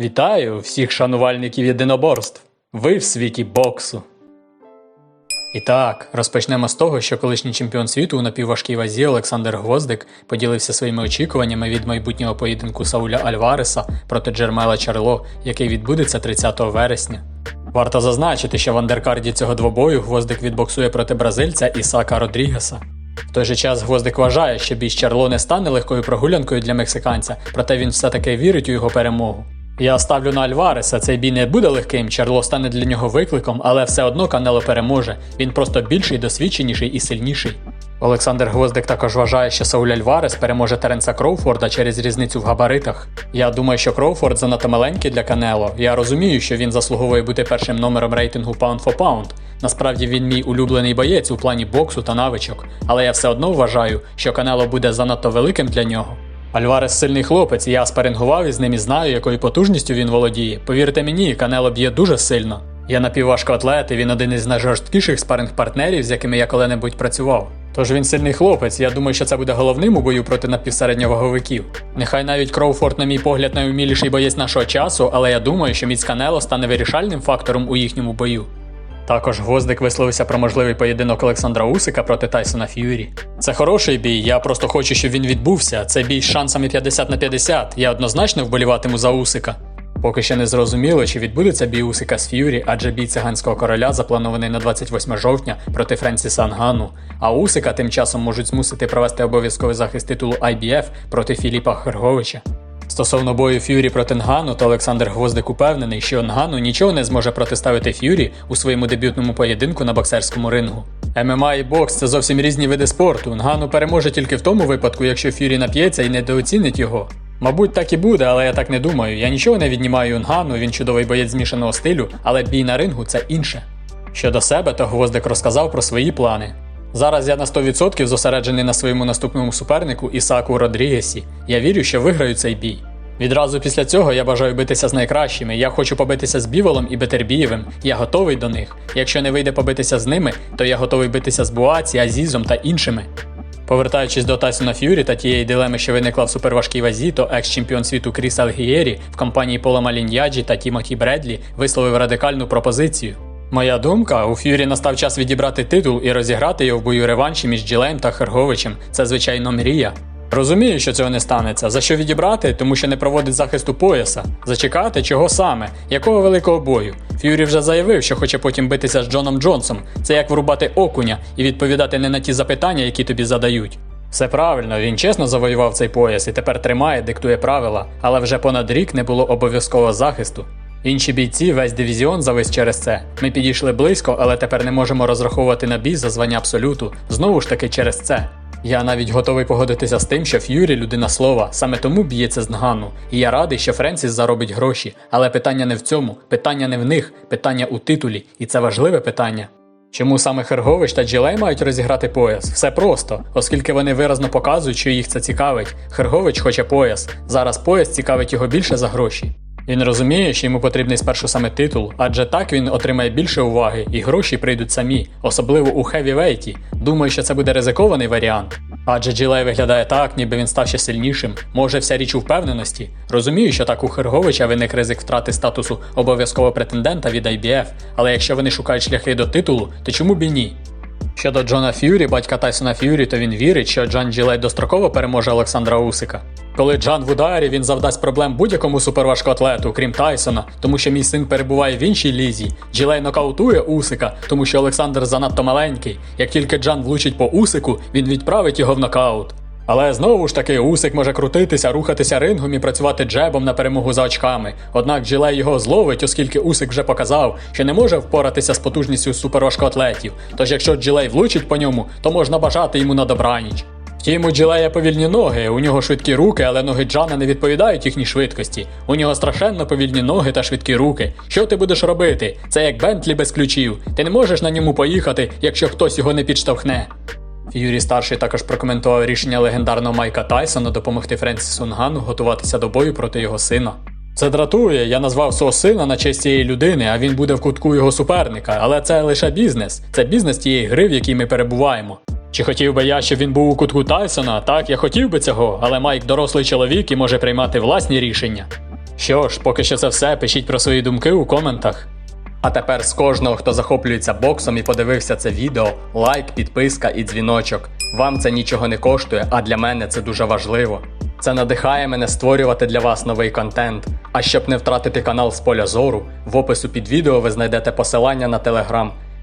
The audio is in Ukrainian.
Вітаю всіх шанувальників єдиноборств. Ви в світі боксу. І так, розпочнемо з того, що колишній чемпіон світу у напівважкій вазі Олександр Гвоздик поділився своїми очікуваннями від майбутнього поєдинку Сауля Альвареса проти Джермела Чарло, який відбудеться 30 вересня. Варто зазначити, що в андеркарді цього двобою Гвоздик відбоксує проти бразильця Ісака Родрігеса. В той же час Гвоздик вважає, що бій з Чарло не стане легкою прогулянкою для мексиканця, проте він все-таки вірить у його перемогу. Я ставлю на Альвареса, цей бій не буде легким, Чарло стане для нього викликом, але все одно Канело переможе. Він просто більший, досвідченіший і сильніший. Олександр Гвоздик також вважає, що Сауль Альварес переможе Теренса Кроуфорда через різницю в габаритах. Я думаю, що Кроуфорд занадто маленький для Канело. Я розумію, що він заслуговує бути першим номером рейтингу Pound for Pound. Насправді він мій улюблений боєць у плані боксу та навичок, але я все одно вважаю, що Канело буде занадто великим для нього. Альварес сильний хлопець, я спарингував із ним і знаю, якою потужністю він володіє. Повірте мені, Канело б'є дуже сильно. Я напівважкоатлет, і він один із найжорсткіших спаринг-партнерів, з якими я коли-небудь працював. Тож він сильний хлопець, я думаю, що це буде головним у бою проти напівсередньоваговиків. Нехай навіть Кроуфорд, на мій погляд, найуміліший боєць нашого часу, але я думаю, що міць Канело стане вирішальним фактором у їхньому бою. Також Гвоздик висловився про можливий поєдинок Олександра Усика проти Тайсона Ф'юрі. Це хороший бій, я просто хочу, щоб він відбувся. Це бій з шансами 50 на 50. Я однозначно вболіватиму за Усика. Поки ще не зрозуміло, чи відбудеться бій Усика з Ф'юрі, адже бій циганського короля запланований на 28 жовтня проти Френсіса Ангану. А Усика тим часом можуть змусити провести обов'язковий захист титулу IBF проти Філіпа Херговича. Стосовно бою Ф'юрі проти Нгану, то Олександр Гвоздик упевнений, що Нгану нічого не зможе протиставити Ф'юрі у своєму дебютному поєдинку на боксерському рингу. ММА і бокс це зовсім різні види спорту. Нгану переможе тільки в тому випадку, якщо Ф'юрі нап'ється і недооцінить його. Мабуть, так і буде, але я так не думаю. Я нічого не віднімаю Нгану, він чудовий боєць змішаного стилю, але бій на рингу це інше. Щодо себе, то Гвоздик розказав про свої плани. Зараз я на 100% зосереджений на своєму наступному супернику Ісаку Родрігесі. Я вірю, що виграю цей бій. Відразу після цього я бажаю битися з найкращими. Я хочу побитися з Біволом і Бетербієвим. Я готовий до них. Якщо не вийде побитися з ними, то я готовий битися з Буаці, Азізом та іншими. Повертаючись до Тайсона Ф'юрі та тієї дилеми, що виникла в суперважкій вазі, то екс-чемпіон світу Кріс Алгієрі в компанії Пола Маліньяджі та Тімоті Бредлі висловив радикальну пропозицію. Моя думка, у Ф'юрі настав час відібрати титул і розіграти його в бою реванші між Джилеєм та Херговичем. Це звичайно мрія. Розумію, що цього не станеться. За що відібрати, тому що не проводить захисту пояса. Зачекати, чого саме, якого великого бою. Ф'юрі вже заявив, що хоче потім битися з Джоном Джонсом. Це як врубати окуня і відповідати не на ті запитання, які тобі задають. Все правильно, він чесно завоював цей пояс і тепер тримає, диктує правила, але вже понад рік не було обов'язкового захисту. Інші бійці весь дивізіон завис через це. Ми підійшли близько, але тепер не можемо розраховувати на бій за звання абсолюту. Знову ж таки через це. Я навіть готовий погодитися з тим, що Ф'юрі людина слова, саме тому б'ється з Нгану. І я радий, що Френсіс заробить гроші. Але питання не в цьому, питання не в них, питання у титулі, і це важливе питання. Чому саме Хергович та Джилей мають розіграти пояс? Все просто, оскільки вони виразно показують, що їх це цікавить. Хергович хоче пояс. Зараз пояс цікавить його більше за гроші. Він розуміє, що йому потрібний спершу саме титул, адже так він отримає більше уваги, і гроші прийдуть самі, особливо у хевівейті. Думаю, що це буде ризикований варіант. Адже Джилей виглядає так, ніби він став ще сильнішим. Може, вся річ у впевненості. Розумію, що так у Херговича виник ризик втрати статусу обов'язкового претендента від IBF, але якщо вони шукають шляхи до титулу, то чому б і ні? Щодо Джона Ф'юрі, батька Тайсона Ф'юрі, то він вірить, що Джан Джилей достроково переможе Олександра Усика. Коли Джан в ударі, він завдасть проблем будь-якому суперважкоатлету, крім Тайсона, тому що мій син перебуває в іншій лізі. Джилей нокаутує Усика, тому що Олександр занадто маленький. Як тільки Джан влучить по Усику, він відправить його в нокаут. Але знову ж таки, Усик може крутитися, рухатися рингом і працювати джебом на перемогу за очками. Однак Джилей його зловить, оскільки Усик вже показав, що не може впоратися з потужністю суперважкоатлетів. Тож якщо Джилей влучить по ньому, то можна бажати йому на добраніч. Втім, у Джилея повільні ноги, у нього швидкі руки, але ноги Джана не відповідають їхній швидкості. У нього страшенно повільні ноги та швидкі руки. Що ти будеш робити? Це як Бентлі без ключів. Ти не можеш на ньому поїхати, якщо хтось його не підштовхне. Ф'юрі старший також прокоментував рішення легендарного Майка Тайсона допомогти Френсісу Нгану готуватися до бою проти його сина. Це дратує, я назвав свого сина на честь цієї людини, а він буде в кутку його суперника. Але це лише бізнес. Це бізнес тієї гри, в якій ми перебуваємо. Чи хотів би я, щоб він був у кутку Тайсона? Так, я хотів би цього, але Майк дорослий чоловік і може приймати власні рішення. Що ж, поки що це все. Пишіть про свої думки у коментах. А тепер з кожного, хто захоплюється боксом і подивився це відео, лайк, підписка і дзвіночок. Вам це нічого не коштує, а для мене це дуже важливо. Це надихає мене створювати для вас новий контент. А щоб не втратити канал з поля зору, в опису під відео ви знайдете посилання на телеграм.